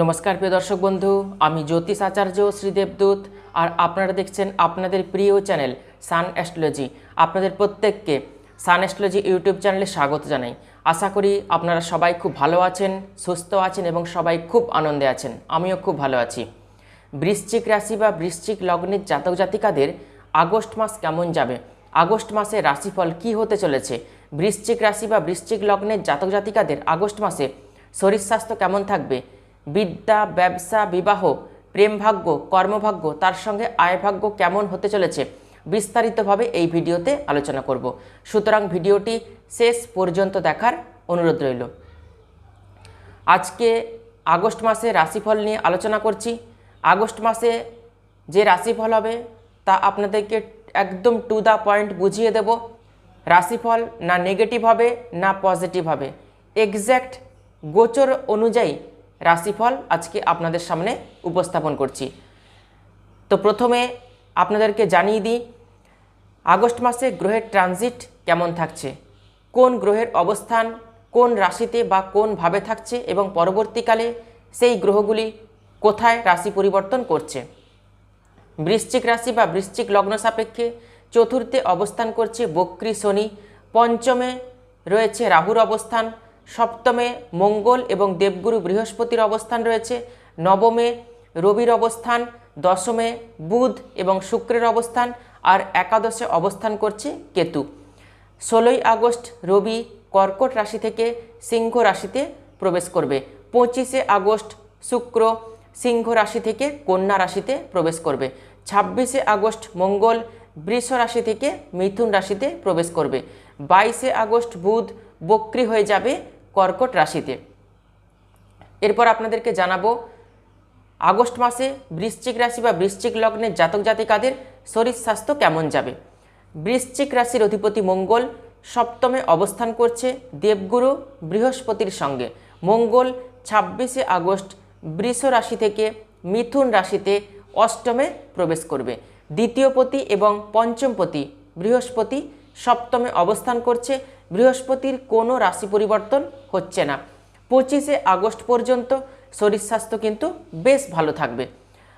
নমস্কার প্রিয় দর্শক বন্ধু, আমি জ্যোতিষ আচার্য শ্রীদেবদূত আর আপনারা দেখছেন আপনাদের প্রিয় চ্যানেল সান অ্যাস্ট্রোলজি। আপনাদের প্রত্যেককে সান অ্যাস্ট্রোলজি ইউটিউব চ্যানেলে স্বাগত জানাই। আশা করি আপনারা সবাই খুব ভালো আছেন, সুস্থ আছেন এবং সবাই খুব আনন্দে আছেন। আমিও খুব ভালো আছি। বৃশ্চিক রাশি বা বৃশ্চিক লগ্নের জাতক জাতিকাদের আগস্ট মাস কেমন যাবে? আগস্ট মাসে রাশিফল কি হতে চলেছে? বৃশ্চিক রাশি বা বৃশ্চিক লগ্নের জাতক জাতিকাদের আগস্ট মাসে শরীর স্বাস্থ্য কেমন থাকবে? বিদ্যা, ব্যবসা, বিবাহ প্রেম ভাগ্য কর্মভাগ্য, তার সঙ্গে আয়ভাগ্য কেমন হতে চলেছে বিস্তারিতভাবে এই ভিডিওতে আলোচনা করব। সুতরাং ভিডিওটি শেষ পর্যন্ত দেখার অনুরোধ রইল। আজকে আগস্ট মাসে রাশিফল নিয়ে আলোচনা করছি। আগস্ট মাসে যে রাশিফল হবে তা আপনাদেরকে একদম টু দ্য পয়েন্ট বুঝিয়ে দেব। রাশিফল না নেগেটিভ হবে না পজিটিভ হবে। এক্স্যাক্ট গোচর অনুযায়ী রাশিফল আজকে আপনাদের সামনে উপস্থাপন করছি। তো প্রথমে আপনাদেরকে জানিয়ে দিই, আগস্ট মাসে গ্রহের ট্রানজিট কেমন থাকছে? কোন গ্রহের অবস্থান, কোন রাশিতে বা কোন ভাবে থাকছে এবং পরবর্তীকালে সেই গ্রহগুলি কোথায় রাশি পরিবর্তন করছে? বৃশ্চিক রাশি বা বৃশ্চিক লগ্ন সাপেক্ষে চতুর্থে অবস্থান করছে বক্রী শনি, পঞ্চমে রয়েছে রাহুর অবস্থান সপ্তমে মঙ্গল এবং দেবগুরু বৃহস্পতির অবস্থান রয়েছে, নবমে রবির অবস্থান, দশমে বুধ এবং শুক্রের অবস্থান, আর একাদশে অবস্থান করছে কেতু। ষোলোই আগস্ট রবি কর্কট রাশি থেকে সিংহ রাশিতে প্রবেশ করবে। পঁচিশে আগস্ট শুক্র সিংহ রাশি থেকে কন্যা রাশিতে প্রবেশ করবে। ছাব্বিশে আগস্ট মঙ্গল বৃষ রাশি থেকে মিথুন রাশিতে প্রবেশ করবে। বাইশে আগস্ট বুধ বক্রি হয়ে যাবে কর্কট রাশিতে। এরপর আপনাদেরকে জানাব, আগস্ট মাসে বৃশ্চিক রাশি বা বৃশ্চিক লগ্নের জাতক জাতিকাদের শরীর স্বাস্থ্য কেমন যাবে? বৃশ্চিক রাশির অধিপতি মঙ্গল সপ্তমে অবস্থান করছে দেবগুরু বৃহস্পতির সঙ্গে। মঙ্গল ছাব্বিশে আগস্ট বৃষ রাশি থেকে মিথুন রাশিতে অষ্টমে প্রবেশ করবে। দ্বিতীয়পতি এবং পঞ্চমপতি বৃহস্পতি সপ্তমে অবস্থান করছে বৃহস্পতির কোনো রাশি পরিবর্তন হচ্ছে না। পঁচিশে আগস্ট পর্যন্ত শরীর স্বাস্থ্য কিন্তু বেশ ভালো থাকবে।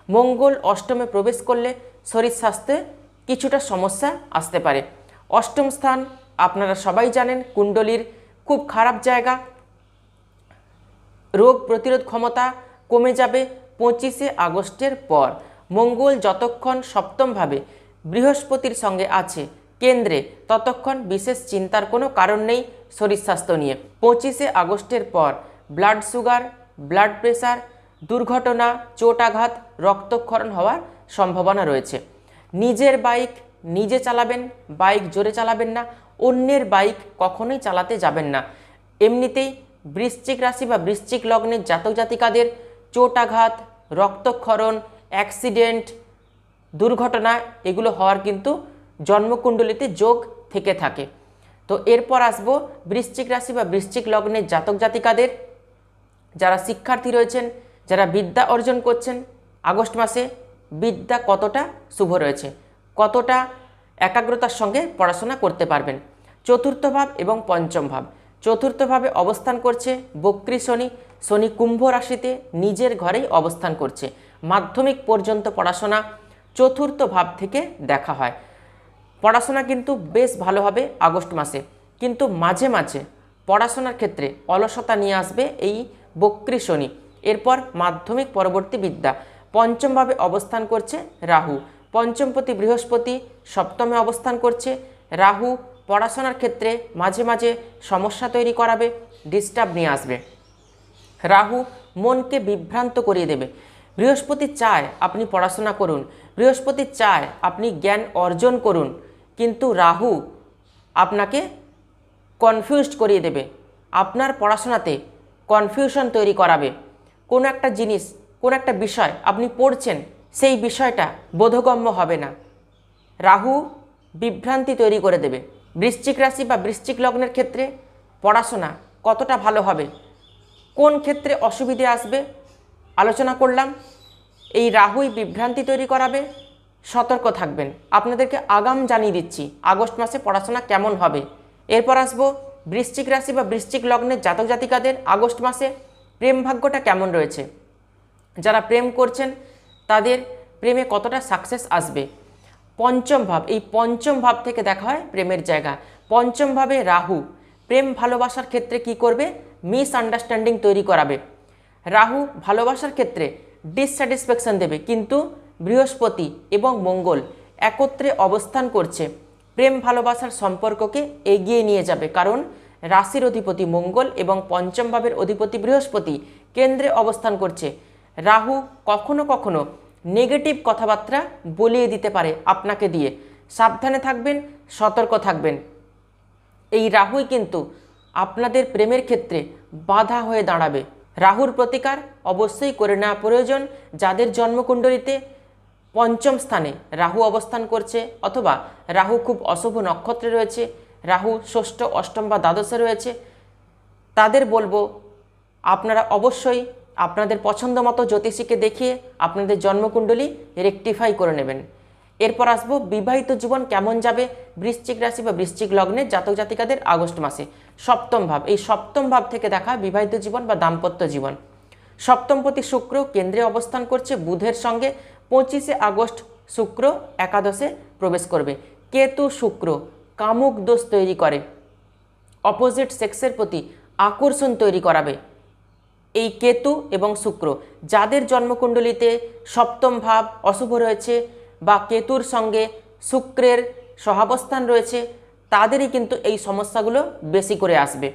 মঙ্গল অষ্টমে প্রবেশ করলে শরীর স্বাস্থ্যে কিছুটা সমস্যা আসতে পারে। অষ্টম স্থান আপনারা সবাই জানেন কুণ্ডলীর খুব খারাপ জায়গা। রোগ প্রতিরোধ ক্ষমতা কমে যাবে পঁচিশে আগস্টের পর। মঙ্গল যতক্ষণ সপ্তমভাবে বৃহস্পতির সঙ্গে আছে কেন্দ্রে ততক্ষণ বিশেষ চিন্তার কোনো কারণ নেই শরীর স্বাস্থ্য নিয়ে। পঁচিশে আগস্টের পর ব্লাড সুগার ব্লাড প্রেশার দুর্ঘটনা, চোট আঘাত, রক্তক্ষরণ হওয়ার সম্ভাবনা রয়েছে। নিজের বাইক নিজে চালাবেন বাইক জোরে চালাবেন না, অন্যের বাইক কখনোই চালাতে যাবেন না। এমনিতেই বৃশ্চিক রাশি বা বৃশ্চিক লগ্নের জাতক জাতিকাদের চোট আঘাত, রক্তক্ষরণ অ্যাক্সিডেন্ট দুর্ঘটনা, এগুলো হওয়ার কিন্তু জন্মকুণ্ডলিতে যোগ থেকে থাকে। তো এরপর আসব বৃশ্চিক রাশি বা বৃশ্চিক লগ্নের জাতক জাতিকাদের। যারা শিক্ষার্থী রয়েছেন, যারা বিদ্যা অর্জন করছেন, আগস্ট মাসে বিদ্যা কতটা শুভ রয়েছে, কতটা একাগ্রতার সঙ্গে পড়াশোনা করতে পারবেন। চতুর্থ ভাব এবং পঞ্চম ভাব। চতুর্থভাবে অবস্থান করছে বক্রী শনি। শনি কুম্ভ রাশিতে নিজের ঘরেই অবস্থান করছে। মাধ্যমিক পর্যন্ত পড়াশোনা চতুর্থ ভাব থেকে দেখা হয়। পড়াশোনা কিন্তু বেশ ভালো হবে আগস্ট মাসে। কিন্তু মাঝে মাঝে পড়াশোনার ক্ষেত্রে অলসতা নিয়ে আসবে এই বক্রী শনি। এরপর মাধ্যমিক পরবর্তী বিদ্যা। পঞ্চমভাবে অবস্থান করছে রাহু। পঞ্চমপতি বৃহস্পতি সপ্তমে অবস্থান করছে রাহু। পড়াশোনার ক্ষেত্রে মাঝে মাঝে সমস্যা তৈরি করাবে ডিস্টার্ব নিয়ে আসবে। রাহু মনকে বিভ্রান্ত করিয়ে দেবে। বৃহস্পতি চায় আপনি পড়াশোনা করুন। বৃহস্পতি চায় আপনি জ্ঞান অর্জন করুন। কিন্তু রাহু আপনাকে কনফিউজড করিয়ে দেবে। আপনার পড়াশোনাতে কনফিউশন তৈরি করাবে। কোনো একটা জিনিস, কোনো একটা বিষয় আপনি পড়ছেন, সেই বিষয়টা বোধগম্য হবে না। রাহু বিভ্রান্তি তৈরি করে দেবে। বৃশ্চিক রাশি বা বৃশ্চিক লগ্নের ক্ষেত্রে পড়াশোনা কতটা ভালো হবে, কোন ক্ষেত্রে অসুবিধে আসবে, আলোচনা করলাম। এই রাহুই বিভ্রান্তি তৈরি করাবে সতর্ক থাকবেন। আপনাদেরকে আগাম জানিয়ে দিচ্ছি, আগস্ট মাসে পড়াশোনা কেমন হবে? এরপর আসব বৃশ্চিক রাশি বা বৃশ্চিক লগ্নের জাতক জাতিকাদের আগস্ট মাসে প্রেম ভাগ্যটা কেমন রয়েছে? যারা প্রেম করছেন, তাদের প্রেমে কতটা সাকসেস আসবে? পঞ্চম ভাব, এই পঞ্চম ভাব থেকে দেখা হয় প্রেমের জায়গা। পঞ্চম ভাবে রাহু, প্রেম ভালোবাসার ক্ষেত্রে কি করবে? মিস আন্ডারস্ট্যান্ডিং তৈরি করাবে। রাহু ভালোবাসার ক্ষেত্রে ডিসস্যাটিসফ্যাকশন দেবে, কিন্তু বৃহস্পতি এবং মঙ্গল একত্রে অবস্থান করছে। প্রেম ভালোবাসার সম্পর্ককে এগিয়ে নিয়ে যাবে কারণ রাশির অধিপতি মঙ্গল এবং পঞ্চম ভাবের অধিপতি বৃহস্পতি কেন্দ্রে অবস্থান করছে। রাহু কখনো কখনো নেগেটিভ কথাবার্তা বলিয়ে দিতে পারে আপনাকে দিয়ে। সাবধানে থাকবেন, সতর্ক থাকবেন। এই রাহুই কিন্তু আপনাদের প্রেমের ক্ষেত্রে বাধা হয়ে দাঁড়াবে। রাহুর প্রতিকার অবশ্যই করে নেওয়া প্রয়োজন। যাদের জন্মকুণ্ডলিতে পঞ্চম স্থানে রাহু অবস্থান করছে অথবা রাহু খুব অশুভ নক্ষত্রে রয়েছে, রাহু ষষ্ঠ, অষ্টম বা দ্বাদশে রয়েছে। তাদের বলব, আপনারা অবশ্যই আপনাদের পছন্দ মতো জ্যোতিষীকে দেখিয়ে আপনাদের জন্মকুণ্ডলী রেকটিফাই করে নেবেন। এরপর আসব, বিবাহিত জীবন কেমন যাবে বৃশ্চিক রাশি বা বৃশ্চিক লগ্নে জাতক জাতিকাদের আগস্ট মাসে। সপ্তম ভাব, এই সপ্তম ভাব থেকে দেখা বিবাহিত জীবন বা দাম্পত্য জীবন। সপ্তমপতি শুক্র কেন্দ্রে অবস্থান করছে বুধের সঙ্গে পঁচিশে আগস্ট শুক্র একাদশে প্রবেশ করবে। কেতু শুক্র কামুক দোষ তৈরি করে। অপোজিট সেক্সের প্রতি আকর্ষণ তৈরি করাবে। এই কেতু এবং শুক্র যাদের জন্মকুণ্ডলিতে সপ্তম ভাব অশুভ রয়েছে বা কেতুর সঙ্গে শুক্রের সহাবস্থান রয়েছে, তাদেরই কিন্তু এই সমস্যাগুলো বেশি করে আসবে।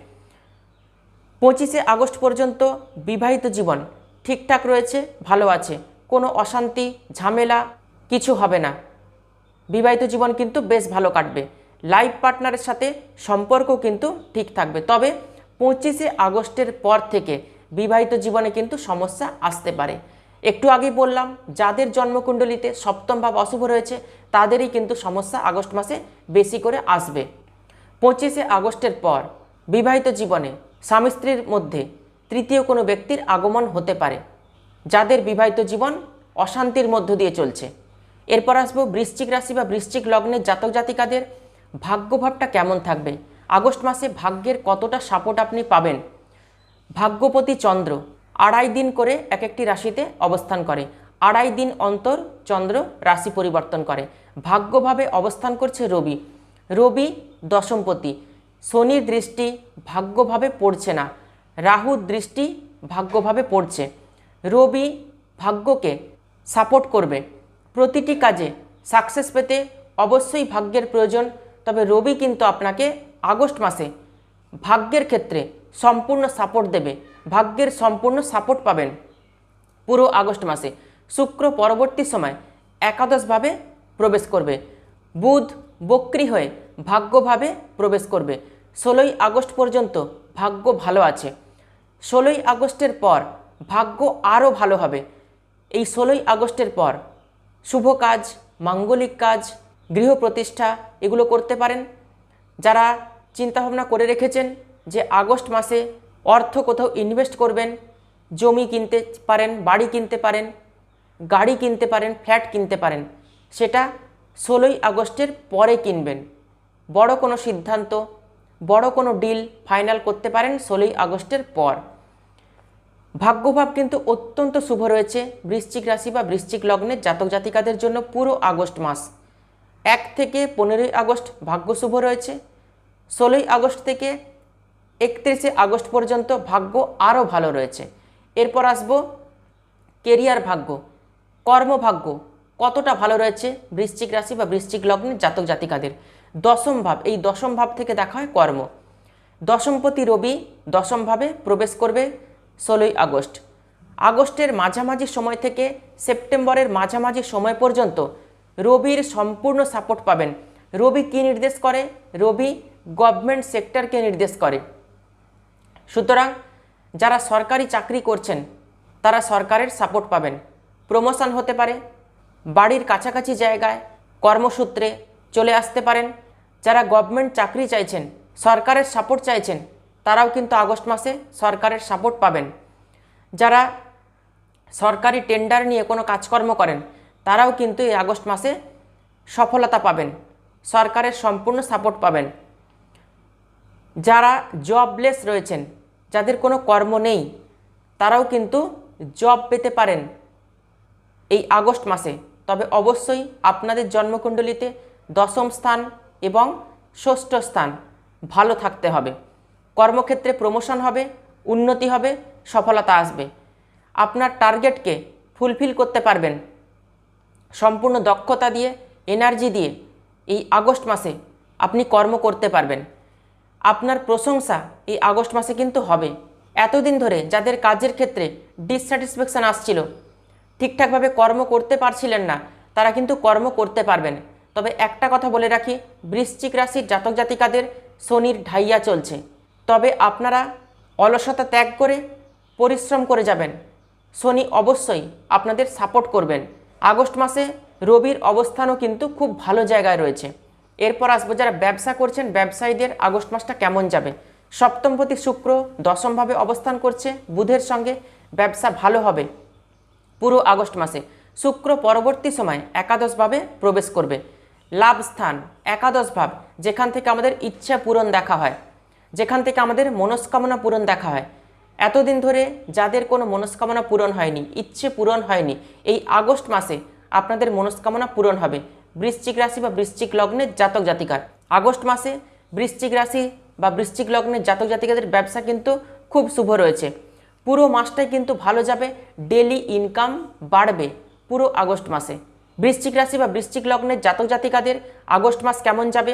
পঁচিশে আগস্ট পর্যন্ত বিবাহিত জীবন ঠিকঠাক রয়েছে, ভালো আছে। কোনো অশান্তি, ঝামেলা কিছু হবে না। বিবাহিত জীবন কিন্তু বেশ ভালো কাটবে। লাইফ পার্টনারের সাথে সম্পর্ক কিন্তু ঠিক থাকবে। তবে পঁচিশে আগস্টের পর থেকে বিবাহিত জীবনে কিন্তু সমস্যা আসতে পারে। একটু আগে বললাম, যাদের জন্মকুণ্ডলিতে সপ্তম ভাব অশুভ রয়েছে, তাদেরই কিন্তু সমস্যা আগস্ট মাসে বেশি করে আসবে। পঁচিশে আগস্টের পর বিবাহিত জীবনে স্বামী স্ত্রীর মধ্যে তৃতীয় কোনো ব্যক্তির আগমন হতে পারে। যাদের বিবাহিত জীবন অশান্তির মধ্য দিয়ে চলছে। এরপর আসব বৃশ্চিক রাশি বা বৃশ্চিক লগ্নের জাতক জাতিকাদের ভাগ্যভাবটা কেমন থাকবে? আগস্ট মাসে ভাগ্যের কতটা সাপোর্ট আপনি পাবেন? ভাগ্যপতি চন্দ্র আড়াই দিন করে এক একটি রাশিতে অবস্থান করে। আড়াই দিন অন্তর চন্দ্র রাশি পরিবর্তন করে। ভাগ্যভাবে অবস্থান করছে রবি। রবি দশমপতি। শনির দৃষ্টি ভাগ্যভাবে পড়ছে না। রাহুর দৃষ্টি ভাগ্যভাবে পড়ছে। রবি ভাগ্যকে সাপোর্ট করবে। প্রতিটি কাজে সাকসেস পেতে অবশ্যই ভাগ্যের প্রয়োজন, তবে রবি কিন্তু আপনাকে আগস্ট মাসে ভাগ্যের ক্ষেত্রে সম্পূর্ণ সাপোর্ট দেবে। ভাগ্যের সম্পূর্ণ সাপোর্ট পাবেন পুরো আগস্ট মাসে। শুক্র পরবর্তী সময় একাদশভাবে প্রবেশ করবে। বুধ বক্রি হয়ে ভাগ্যভাবে প্রবেশ করবে। ষোলোই আগস্ট পর্যন্ত ভাগ্য ভালো আছে। ষোলোই আগস্টের পর ভাগ্য আরও ভালো হবে। এই ষোলোই আগস্টের পর শুভ কাজ, মাঙ্গলিক কাজ, গৃহ প্রতিষ্ঠা এগুলো করতে পারেন। যারা চিন্তাভাবনা করে রেখেছেন যে আগস্ট মাসে অর্থ কোথাও ইনভেস্ট করবেন, জমি কিনতে পারেন, বাড়ি কিনতে পারেন, গাড়ি কিনতে পারেন, ফ্ল্যাট কিনতে পারেন, সেটা ষোলোই আগস্টের পরে কিনবেন। বড় কোনো সিদ্ধান্ত, বড় কোনো ডিল ফাইনাল করতে পারেন ষোলোই আগস্টের পর। ভাগ্যভাব কিন্তু অত্যন্ত শুভ রয়েছে। বৃশ্চিক রাশি বা বৃশ্চিক লগ্নের জাতক জাতিকাদের জন্য পুরো আগস্ট মাস। এক থেকে পনেরোই আগস্ট ভাগ্য শুভ রয়েছে। ষোলোই আগস্ট থেকে একত্রিশে আগস্ট পর্যন্ত ভাগ্য আরও ভালো রয়েছে। এরপর আসব কেরিয়ার ভাগ্য, কর্মভাগ্য, কতটা ভালো রয়েছে বৃশ্চিক রাশি বা বৃশ্চিক লগ্নের জাতক জাতিকাদের। দশম ভাব, এই দশম ভাব থেকে দেখা হয় কর্ম। দশমপতি রবি দশমভাবে প্রবেশ করবে। ষোলোই আগস্ট। আগস্টের মাঝামাঝি সময় থেকে সেপ্টেম্বরের মাঝামাঝি সময় পর্যন্ত রবির সম্পূর্ণ সাপোর্ট পাবেন। রবি কী নির্দেশ করে? রবি গভর্নমেন্ট সেক্টরকে নির্দেশ করে। সুতরাং যারা সরকারি চাকরি করছেন, তারা সরকারের সাপোর্ট পাবেন। প্রমোশন হতে পারে, বাড়ির কাছাকাছি জায়গায়, কর্মসূত্রে চলে আসতে পারেন। যারা গভর্নমেন্ট চাকরি চাইছেন, সরকারের সাপোর্ট চাইছেন তারাও কিন্তু আগস্ট মাসে সরকারের সাপোর্ট পাবেন। যারা সরকারি টেন্ডার নিয়ে কোনো কাজকর্ম করেন, তারাও কিন্তু এই আগস্ট মাসে সফলতা পাবেন, সরকারের সম্পূর্ণ সাপোর্ট পাবেন। যারা জবলেস রয়েছেন, যাদের কোনো কর্ম নেই, তারাও কিন্তু জব পেতে পারেন এই আগস্ট মাসে। তবে অবশ্যই আপনাদের জন্মকুণ্ডলিতে দশম স্থান এবং ষষ্ঠ স্থান ভালো থাকতে হবে। কর্মক্ষেত্রে প্রমোশন হবে, উন্নতি হবে, সফলতা আসবে। আপনার টার্গেটকে ফুলফিল করতে পারবেন। সম্পূর্ণ দক্ষতা দিয়ে এনার্জি দিয়ে এই আগস্ট মাসে আপনি কর্ম করতে পারবেন। আপনার প্রশংসা এই আগস্ট মাসে কিন্তু হবে। এতদিন ধরে যাদের কাজের ক্ষেত্রে ডিসস্যাটিসফ্যাকশান আসছিল, ঠিকঠাকভাবে কর্ম করতে পারছিলেন না, তারা কিন্তু কর্ম করতে পারবেন। তবে একটা কথা বলে রাখি, বৃশ্চিক রাশির জাতক জাতিকাদের শনির ঢাইয়া চলছে। তবে আপনারা অলসতা ত্যাগ করে পরিশ্রম করে যাবেন। শনি অবশ্যই আপনাদের সাপোর্ট করবেন। আগস্ট মাসে রবির অবস্থানও কিন্তু খুব ভালো জায়গায় রয়েছে। এরপর আসব যারা ব্যবসা করছেন, ব্যবসায়ীদের আগস্ট মাসটা কেমন যাবে? সপ্তমপতি শুক্র দশমভাবে অবস্থান করছে, বুধের সঙ্গে ব্যবসা ভালো হবে পুরো আগস্ট মাসে। শুক্র পরবর্তী সময় একাদশভাবে প্রবেশ করবে। লাভ স্থান একাদশ ভাব, যেখান থেকে আমাদের ইচ্ছা পূরণ দেখা হয়। যেখান থেকে আমাদের মনস্কামনা পূরণ দেখা হয়। এতদিন ধরে যাদের কোনো মনস্কামনা পূরণ হয়নি, ইচ্ছে পূরণ হয়নি, এই আগস্ট মাসে আপনাদের মনস্কামনা পূরণ হবে। বৃশ্চিক রাশি বা বৃশ্চিক লগ্নের জাতক জাতিকার। আগস্ট মাসে বৃশ্চিক রাশি বা বৃশ্চিক লগ্নের জাতক জাতিকাদের ব্যবসা কিন্তু খুব শুভ রয়েছে। পুরো মাসটাই কিন্তু ভালো যাবে ডেলি ইনকাম বাড়বে পুরো আগস্ট মাসে। বৃশ্চিক রাশি বা বৃশ্চিক লগ্নের জাতক জাতিকাদের আগস্ট মাস কেমন যাবে?